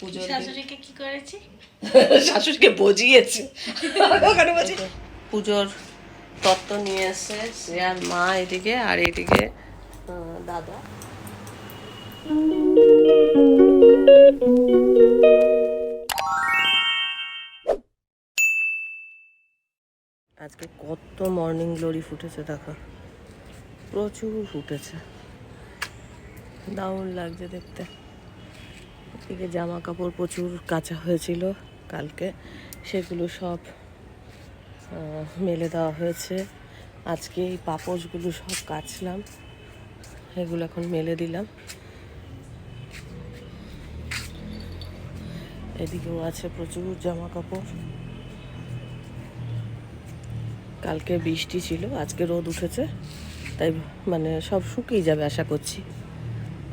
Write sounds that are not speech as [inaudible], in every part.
পুজোর শাশুড়িকে কি করেছি? [laughs] শাশুড়িকে বজিয়েছে [laughs] ওখানে পুজোর তত্ত্ব নিয়ে এসছে শ্রেয়ার মা এদিকে আর এদিকে দাদা। আজকে কত মর্নিং গ্লোরি ফুটেছে দেখো। প্রচুর ফুটেছে। দারুণ লাগছে দেখতে। এদিকে জামা কাপড় প্রচুর কাঁচা হয়েছিল কালকে। সেগুলো সব মেলে দেওয়া হয়েছে। আজকে এই পাপোশগুলো সব কাচলাম। এগুলো এখন মেলে দিলাম। এদিকেও আছে প্রচুর জামা কাপড় কালকে বৃষ্টি ছিল, আজকে রোদ উঠেছে, তাই মানে সব শুকিয়ে যাবে আশা করছি।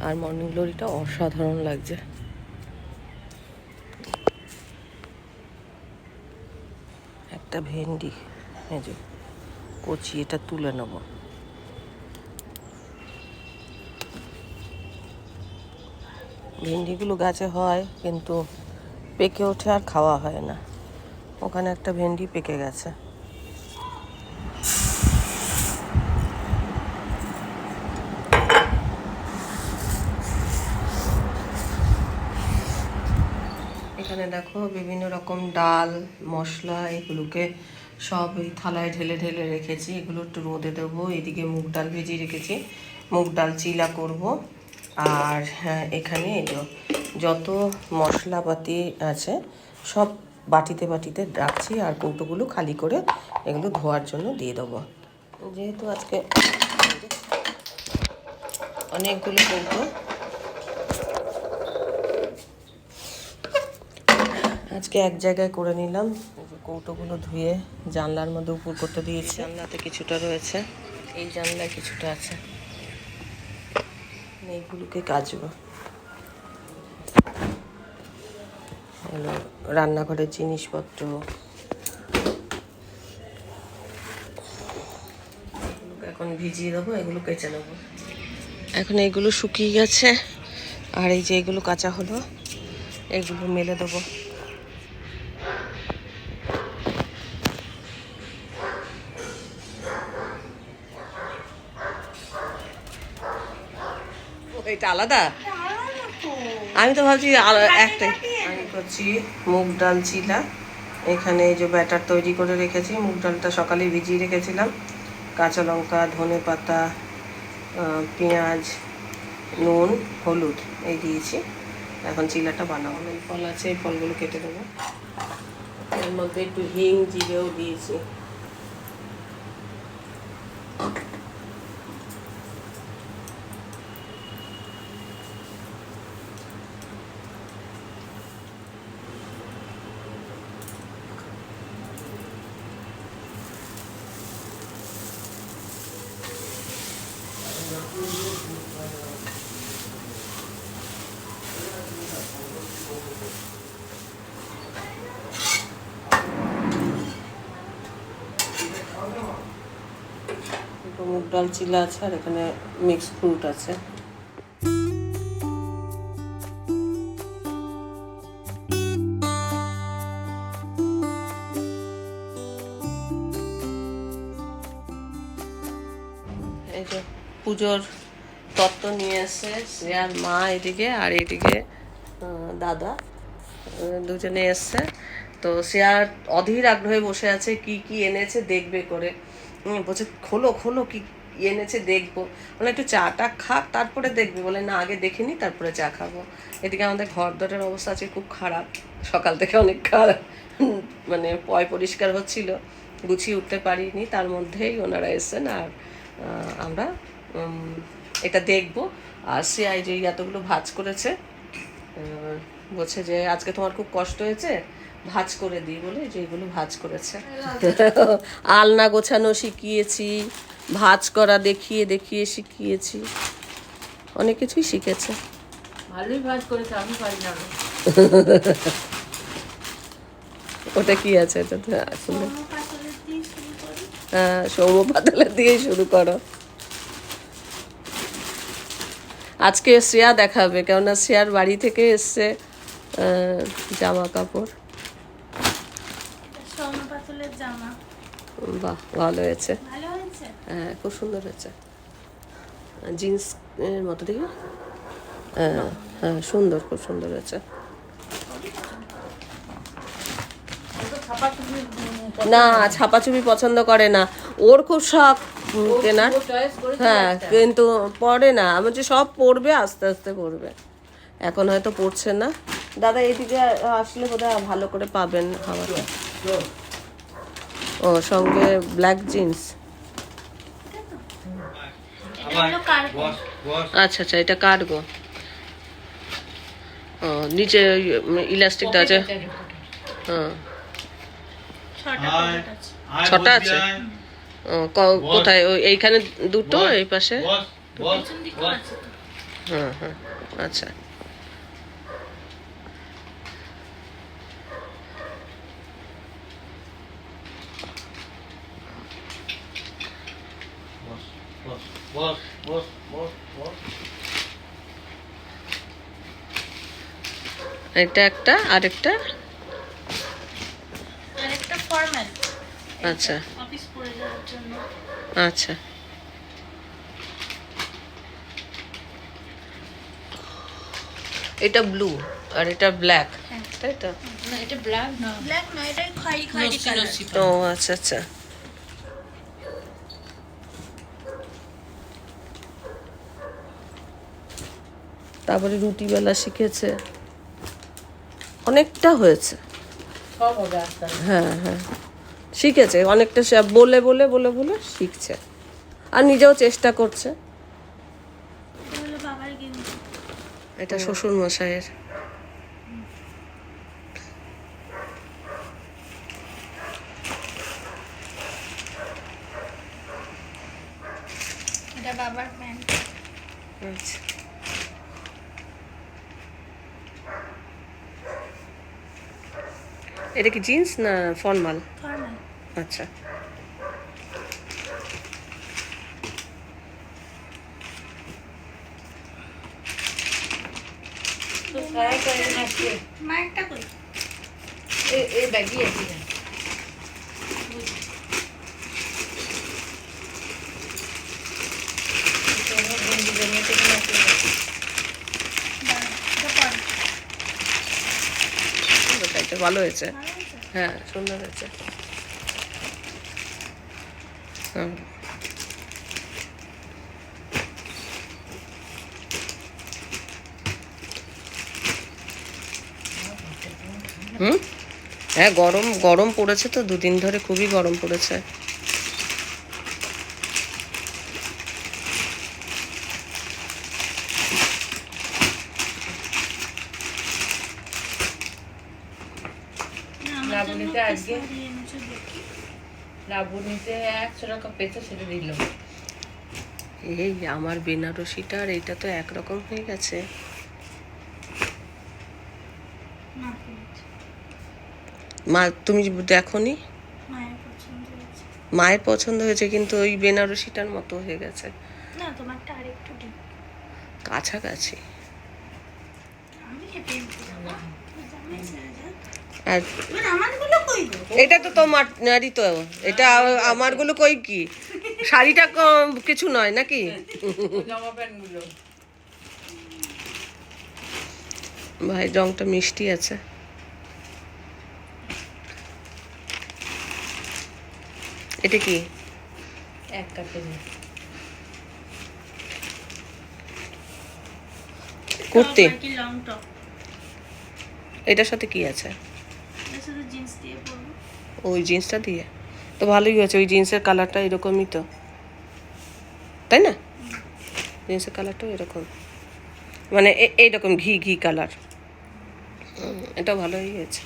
আর মর্নিং গ্লোরিটা অসাধারণ লাগছে। একটা ভেন্ডি। এই যে, কচি, এটা তুলে নেব। ভেন্ডিগুলো গাছে হয়, কিন্তু পেকে ওঠে আর খাওয়া হয় না। ওখানে একটা ভেন্ডি পেকে গেছে এখানে দেখো বিভিন্ন রকম ডাল মশলা এগুলোকে সব এই থালায় ঢেলে ঢেলে রেখেছি। এগুলো একটু রোদে দেবো এদিকে মুগ ডাল ভেজিয়ে রেখেছি। মুগ ডাল চিলা করব। আর হ্যাঁ, এখানে যত মশলাপাতি আছে সব বাটিতে বাটিতে রাখছি আর কৌটোগুলো খালি করে এগুলো ধোয়ার জন্য দিয়ে দেবো। যেহেতু আজকে অনেকগুলো কৌটো আজকে এক জায়গায় করে নিলাম। যে কৌটোগুলো ধুয়ে জানলার মধ্যে উপর করতে দিয়েছি। জানলাতে কিছুটা রয়েছে। এই জানলায় কিছুটা আছে। এইগুলোকে কাচবো। হলো রান্নাঘরের জিনিসপত্র। এখন ভিজিয়ে দেবো এগুলো কেচে নেব। এখন এইগুলো শুকিয়ে গেছে। আর এই যে এগুলো কাঁচা হলো এগুলো মেলে দেবো ও, এটা আলাদা? আমি তো ভাবছি একটাই। আমি করছি মুগ ডাল চিলা। এখানে এই যে ব্যাটার তৈরি করে রেখেছি মুগ ডালটা সকালে ভিজিয়ে রেখেছিলাম। কাঁচা লঙ্কা ধনে পাতা পেঁয়াজ নুন হলুদ এই দিয়েছি। এখন চিলাটা বানাবো। এই ফল আছে এই ফলগুলো কেটে দেবো। এর মধ্যে একটু হিং জিরেও দিয়েছি দুটো মুগ ডাল চিলা আছে আর এখানে মিক্স ফ্রুট আছে। এই যে পুজোর তত্ত্ব নিয়ে এসছে শ্রেয়ার মা এদিকে আর এদিকে দাদা দুজনে এসছে। তো শ্রেয়ার অধীর আগ্রহে বসে আছে, কি কি এনেছে দেখবে করে। বলছে, খোলো খোলো, কি এনেছে, দেখব। বলে, একটু চাটা খাক তারপরে দেখবে। বলে, না, আগে দেখে নি, তারপরে চা খাব। এদিকে আমাদের ঘর দরের অবস্থা আছে খুব খারাপ। সকাল থেকে অনেক খারাপ মানে পয় পরিষ্কার হচ্ছিল, গুছিয়ে উঠতে পারিনি। তার মধ্যেই ওনারা এসছেন আর আমরা এটা দেখব। আর সিআই যে এতগুলো ভাজ করেছে বলছে যে, আজকে তোমার খুব কষ্ট হয়েছে, ভাজ করে দিই। বলে, যে এগুলো ভাজ করেছে। আলনা গোছানো শিখিয়েছি। ভাজ করা দেখিয়ে দেখিয়ে শিখিয়েছি। অনেক কিছুই শিখেছে। ভালোই ভাজ করেছে আমি পারি না ওটা কি আছে? এটা আসলে হ্যাঁ সৌম পাতালে দিয়ে শুরু করো। আজকে শ্রেয়া দেখাবে কেননা শ্রেয়ার বাড়ি থেকে এসছে জামা কাপড়। জামা। বাহ ভালো হয়েছে। হ্যাঁ খুব সুন্দর হয়েছে। জিন্স এর মতো দেখি। হ্যাঁ হ্যাঁ সুন্দর খুব সুন্দর হয়েছে। না ছাপাছুপি পছন্দ করে না। ওর খুব শখ কেনার। হ্যাঁ কিন্তু পড়ে না। আমি যে সব পড়বে আস্তে আস্তে পড়বে এখন হয়তো পড়ছে না। দাদা এইদিকে আসলে বোধহয় ভালো করে পাবেন হাওয়াটা ও সঙ্গে ব্ল্যাক জিন্স কার্গো আচ্ছা আচ্ছা এটা কাটবো ও নিচে ইলাস্টিক দেওয়া আছে। হ্যাঁ ছটা আছে। ও, ক- কোথায়? ওই এইখানে দুটো এই পাশে? পেছন দিকেও আছে তো হ্যাঁ হ্যাঁ আচ্ছা এটা একটা আরেকটা? আর একটা ফর্মাল আচ্ছা অফিস পরে যাওয়ার জন্য। আচ্ছা। এটা ব্লু আর এটা ব্ল্যাক হ্যাঁ। তাই তো? না এটা ব্ল্যাক না। ব্ল্যাক নয় এটা খয়েরি খয়েরি কালার ও আচ্ছা আচ্ছা। তারপরে রুটি বেলা শিখেছে। অনেকটা হয়েছে। হ্যাঁ হ্যাঁ। শিখেছে। অনেকটা সে বলে বলে বলে বলে শিখছে। আর নিজেও চেষ্টা করছে। এটা শ্বশুর মশাইয়ের এটা বাবার প্যান্ট আচ্ছা এটা কি জিন্স না ফর্মাল ফর্মাল আচ্ছা। ভালো হয়েছে? হ্যাঁ হয়েছে। হুম? হ্যাঁ গরম গরম পড়েছে তো দুদিন ধরে খুবই গরম পড়েছে না, আমার দেখি। লাবণীতে একশো টাকা পেয়েছে সেটা দিল। এই আমার বেনারসিটা আর এইটা তো একরকম হয়ে গেছে। মা তুমি দেখনি? মায়ের পছন্দ হয়েছে। মায়ের পছন্দ হয়েছে কিন্তু ওই বেনারসিটার মতো হয়ে গেছে। না তোমারটা আরেকটু ডিপ। কাছাকাছি। আমি আর? এটা তো তোমার নারী তো। এটা আমারগুলো কই কি? শাড়িটা কিছু নয় নাকি? ভাই রংটা মিষ্টি আছে। এটা কি? এক কুর্তি। এটার সাথে কি আছে? এর জিন্স দিয়ে পরবো। ওই জিন্সটা দিয়ে? তো ভালোই হয়েছে ওই জিন্সের কালারটা এরকমই তো। তাই না? জিন্সের কালারটাও এরকম। মানে এইরকম ঘি ঘি কালার এটা ভালোই হয়েছে।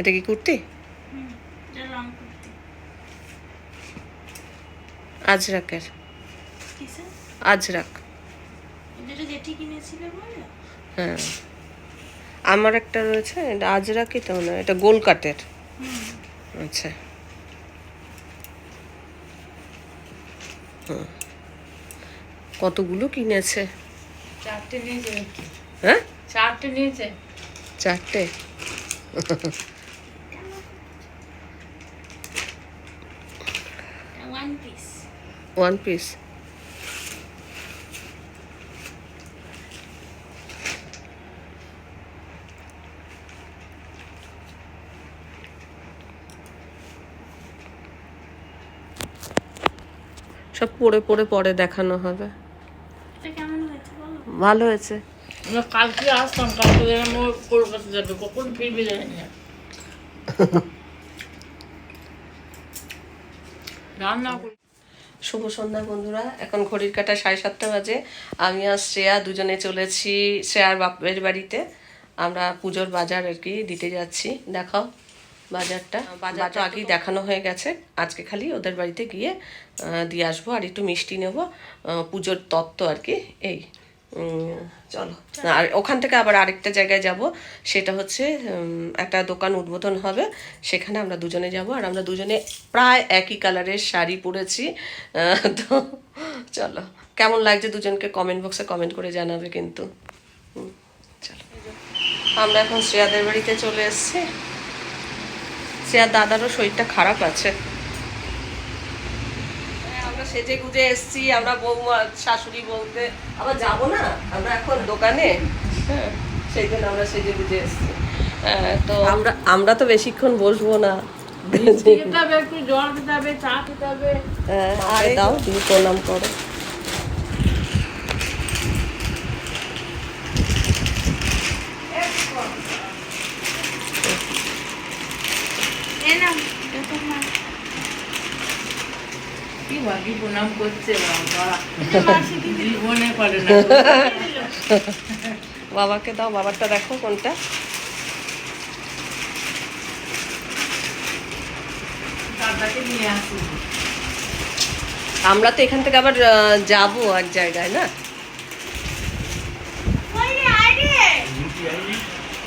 এটা কি কুর্তি হুম এটা লং কুর্তি আজরাকের। আজরাক। হ্যাঁ। আমার একটা রয়েছে এটা আজরাকই তো না এটা গোল কাটের আচ্ছা। কতগুলো কিনেছে? চারটে নিয়েছে হ্যাঁ? চারটে নিয়েছে? চারটে ওয়ান পিস ওয়ান পিস সব পড়ে পড়ে পরে দেখানো হবে। ভালো হয়েছে। আমরা কালকে আসতাম কালকে কলকাতা যাবে কখন ফিরবে জানি না। [laughs] রান্না করি শুভ সন্ধ্যা বন্ধুরা। এখন ঘড়ির কাটা সাড়ে সাতটা বাজে। আমি আর শ্রেয়া দুজনে চলেছি শ্রেয়ার বাপের বাড়িতে। আমরা পুজোর বাজার আর কি দিতে যাচ্ছি। দেখাও বাজারটা। বাজার তো আগেই দেখানো হয়ে গেছে। আজকে খালি ওদের বাড়িতে গিয়ে দিয়ে আসব। আর একটু মিষ্টি নেব। পুজোর তত্ত্ব আর কি এই। চলো। আর ওখান থেকে আবার আরেকটা জায়গায় যাব। সেটা হচ্ছে একটা দোকান উদ্বোধন হবে। সেখানে আমরা দুজনে যাব। আর আমরা দুজনে প্রায় একই কালারের শাড়ি পরেছি। তো চলো। কেমন লাগছে দুজনকে কমেন্ট বক্সে কমেন্ট করে জানাবে কিন্তু। চলো। আমরা এখন শ্রেয়াদের বাড়িতে চলে এসেছি। শ্রেয়ার দাদারও শরীরটা খারাপ আছে। হ্যাঁ, সেজে গুজে এসছি আমরা বৌমা শাশুড়ি বলতে আবার যাব না আমরা এখন দোকানে। হ্যাঁ সেই জন্য আমরা সেজে গুজে এসছি। হ্যাঁ, তো আমরা আমরা তো বেশিক্ষণ বসবো না। খেতে হবে একটু জল দিতে হবে চা খেতে হবে। হ্যাঁ, আরে দাও তুমি প্রণাম করো এ নাও এটা তোমার প্রণাম করছে জীবনে না। বাবাকে দাও বাবারটা দেখো কোনটা। আমরা তো এখান থেকে আবার যাব এক জায়গায় না ওই রে আইডি তুই লুঙ্গি পরে পড়েছিস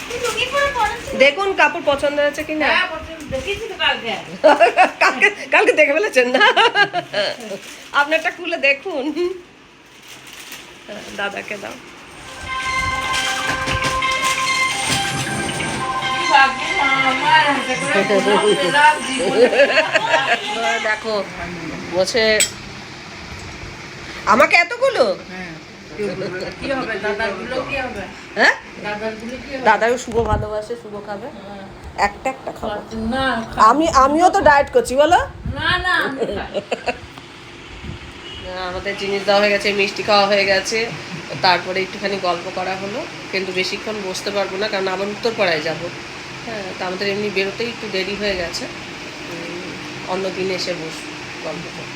দেখুন কাপড় পছন্দ আছে কি না হ্যাঁ বলছি, দেখেছি তো কালকে। কালকে কালকে দেখে ফেলেছেন না? আপনারটা খুলে দেখুন। দাদাকে দাও। দেখো বলছে আমাকে এতগুলো? হ্যাঁ, কি হবে? দাদারগুলো কি হবে? হ্যাঁ? দাদারগুলো দাদাও শুভ ভালোবাসে শুভ খাবে। একটা একটা খাব। না আমি আমিও তো ডায়েট করছি বলো। না না আমাদের জিনিস দেওয়া হয়ে গেছে মিষ্টি খাওয়া হয়ে গেছে। তারপরে একটুখানি গল্প করা হলো। কিন্তু বেশিক্ষণ বসতে পারব না কারণ আবার উত্তরপাড়ায় যাব। হ্যাঁ তা আমাদের এমনি বেরোতেই একটু দেরি হয়ে গেছে। অন্য দিন এসে বস গল্প করব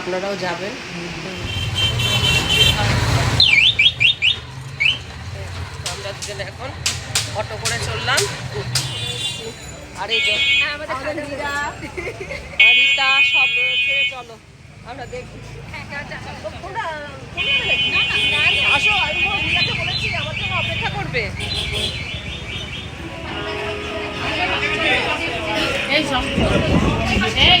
আপনারাও যাবেন। আমরা দুজনে এখন অটো করে চললাম। আর এই যে আমাদের রিতা সব রয়েছে চলো আমরা দেখি। আসো আমি রিতাকে বলেছি আমার জন্য অপেক্ষা করবে। এই সব। এই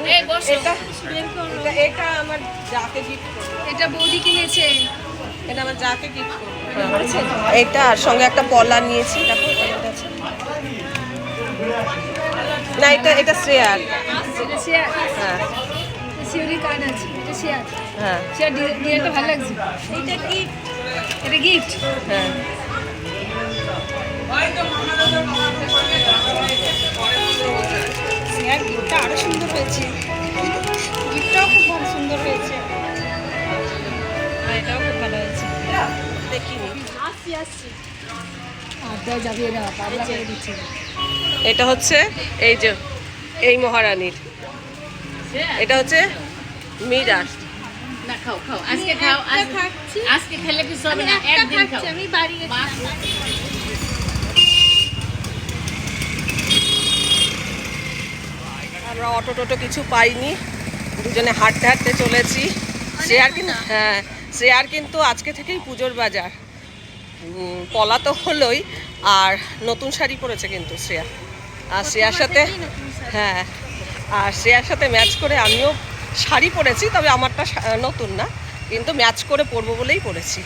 এটা এটা- এটা আমার যাকে গিফট এটা বৌদি কিনেছে। এটা আমার যাকে গিফট এটা আর সঙ্গে একটা পলা নিয়েছি এটা না এটা এটা শ্রেয়ার। হ্যাঁ। শিউরি কার্ড আছে এটা শেয়ার হ্যাঁ। শেয়ার ডিজাইনটা ভালো লাগছে। এটা কি এটা গিফট হ্যাঁ। শেয়ার গিফটটা আরও সুন্দর হয়েছে। গিফটটাও খুব ভালো সুন্দর হয়েছে। আর এটাও খুব ভালো হয়েছে। দেখিনি আসছি আসছি। আর এটা হচ্ছে এই যে এই মহারানীর। এটা হচ্ছে মিরার খাও খাও। আজকে খাও আজকে খেলে কিছু হবে না একদিন খাও। আমি বাড়ি আমরা অটো টোটো কিছু পাইনি। দুজনে হাঁটতে হাঁটতে চলেছি। শ্রেয়ার কিন্তু হ্যাঁ শ্রেয়ার কিন্তু আজকে থেকেই পুজোর বাজার। পলা তো হলোই আর নতুন শাড়ি পরেছে কিন্তু শ্রেয়া। আর শ্রেয়ার সাথে হ্যাঁ আর শ্রেয়ার সাথে ম্যাচ করে আমিও শাড়ি পরেছি তবে আমারটা নতুন না। কিন্তু ম্যাচ করে পরবো বলেই পরেছি।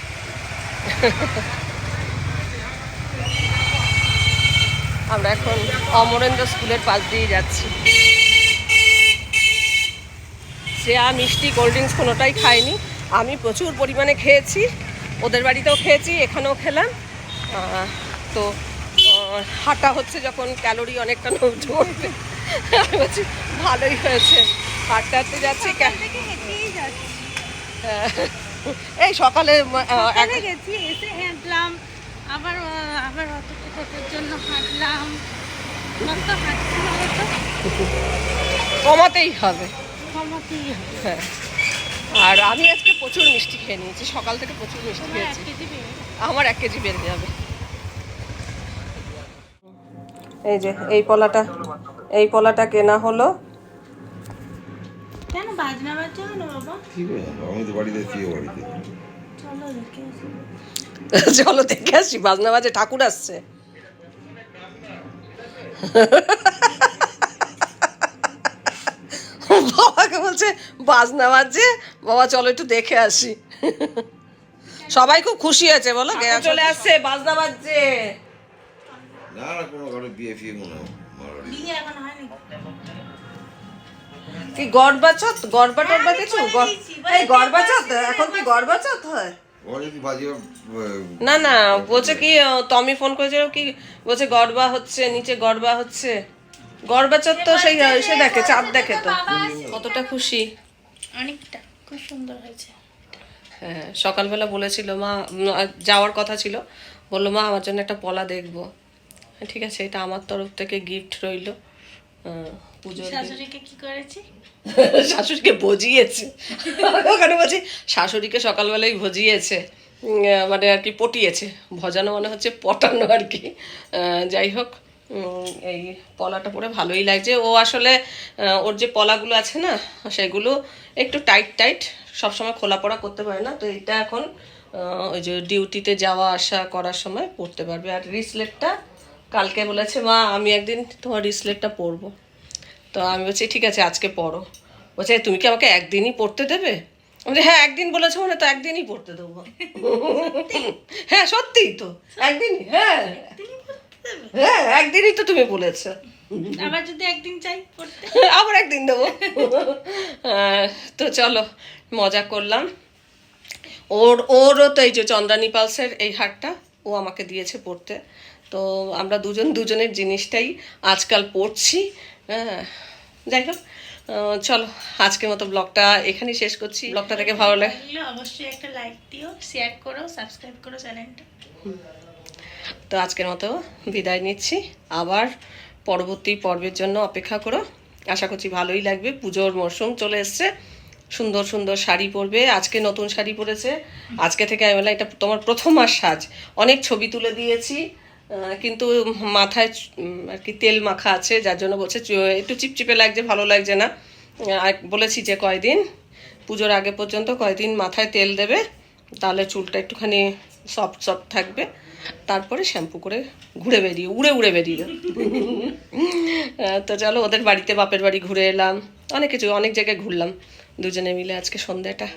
আমরা এখন অমরেন্দ্র স্কুলের পাশ দিয়ে যাচ্ছি। শ্রেয়া মিষ্টি কোল্ড ড্রিঙ্কস কোনোটাই খাইনি। আমি প্রচুর পরিমাণে খেয়েছি। ওদের বাড়িতেও খেয়েছি এখানেও খেলাম। তো হাঁটা হচ্ছে যখন ক্যালোরি অনেকটা আমি বলছি ভালোই হয়েছে। হাঁটতে হাঁটতে যাচ্ছি। এই সকালে গেছি এসে হাঁটলাম। আবার আবার অতটুকুর জন্য হাঁটলাম। কমাতেই হবে। হ্যাঁ। আর আমি আজকে প্রচুর মিষ্টি খেয়ে নিয়েছি সকাল থেকে প্রচুর মিষ্টি খেয়েছি। কেজি আমার এক কেজি বেড়ে যাবে। এই যে এই পলাটা এই পলাটা কেনা হলো। কেন বাজনা বাজছে না বাবা? কি করে আমি তো বাড়িতে ছিল বাড়িতে। চলো দেখে আসি। [laughs] চলো দেখে আসি বাজনা বাজে ঠাকুর আসছে। [laughs] বাবাকে বলছে বাজনা বাজছে বাবা চলো একটু দেখে আসি। সবাই খুব খুশি আছে বলো চলে আসছে বাজনা বাজছে। না না কোনো কারও বিয়ে ফিয়ে মনে হয় কি গড়বাচত? গড়বা টড়বা কিছু? এই গড়বাচত? এখন কি গড়বাচত। হয়? না না বলছে কি টমি ফোন করেছিল কি বলছে গড়বা হচ্ছে নিচে গড়বা হচ্ছে। গড়বাচত তো সেই সে দেখে চাঁদ দেখে তো। কতটা খুশি। অনেকটা খুব সুন্দর হয়েছে। হ্যাঁ সকালবেলা বলেছিল মা যাওয়ার কথা ছিল। বলল মা আমার জন্য একটা পলা দেখব। হ্যাঁ, ঠিক আছে এটা আমার তরফ থেকে গিফট রইল। আহ, পুজোর শাশুড়িকে কি করেছি? [laughs] শাশুড়িকে ভজিয়েছে। ওখানে বলছি শাশুড়িকে সকালবেলায় ভজিয়েছে। মানে আর কি পটিয়েছে। ভজানো মানে হচ্ছে পটানো আর কি। যাই হোক এই পলাটা পরে ভালোই লাগছে। ও আসলে ওর যে পলাগুলো আছে না সেগুলো একটু টাইট টাইট সবসময় খোলা পড়া করতে পারে না। তো এটা এখন ওই যে ডিউটিতে যাওয়া আসা করার সময় পড়তে পারবে। আর রিসলেটটা কালকে বলেছে মা আমি একদিন তোমার রিসলেটটা পরবো। তো আমি বলছি ঠিক আছে আজকে পড়ো বলছে তুমি কি আমাকে একদিনই পড়তে দেবে? বলছি, হ্যাঁ একদিন বলেছ মানে তো একদিনই পড়তে দেবো। হ্যাঁ সত্যিই তো একদিনই হ্যাঁ। হ্যাঁ একদিনই তো তুমি বলেছ। আবার যদি একদিন চাই পড়তে আবার একদিন দেবো। আহ, তো চলো মজা করলাম। ওর ওরও তো এই যে চন্দ্রানী পালসের এই হারটা ও আমাকে দিয়েছে পড়তে। তো আমরা দুজন দুজনের জিনিসটাই আজকাল পড়ছি। হ্যাঁ যাই হোক চলো আজকের মতো ব্লগটা এখানেই শেষ করছি। ব্লগটা থেকে ভালো লাগে লাগলে অবশ্যই একটা লাইক দিও শেয়ার করো সাবস্ক্রাইব করো চ্যানেলটা। তো আজকের মতো বিদায় নিচ্ছি। আবার পরবর্তী পর্বের জন্য অপেক্ষা করো। আশা করছি ভালোই লাগবে। পুজোর মরশুম চলে এসছে। সুন্দর সুন্দর শাড়ি পরবে। আজকে নতুন শাড়ি পরেছে। আজকে থেকে আমি এটা তোমার প্রথম আর সাজ। অনেক ছবি তুলে দিয়েছি কিন্তু মাথায় আর কি তেল মাখা আছে, যার জন্য বলছে একটু চিপচিপে লাগছে, ভালো লাগছে না। বলেছি যে কয়দিন? পুজোর আগে পর্যন্ত কয়দিন মাথায় তেল দেবে? তাহলে চুলটা একটুখানি সফট সফট থাকবে। তারপরে শ্যাম্পু করে ঘুরে বেরিয়ে, উড়ে উড়ে বেরিয়ে। তো চলো, ওদের বাড়িতে বাপের বাড়ি ঘুরে এলাম। অনেক কিছু, অনেক জায়গায় ঘুরলাম। দুজনে মিলে আজকে সন্ধ্যাটা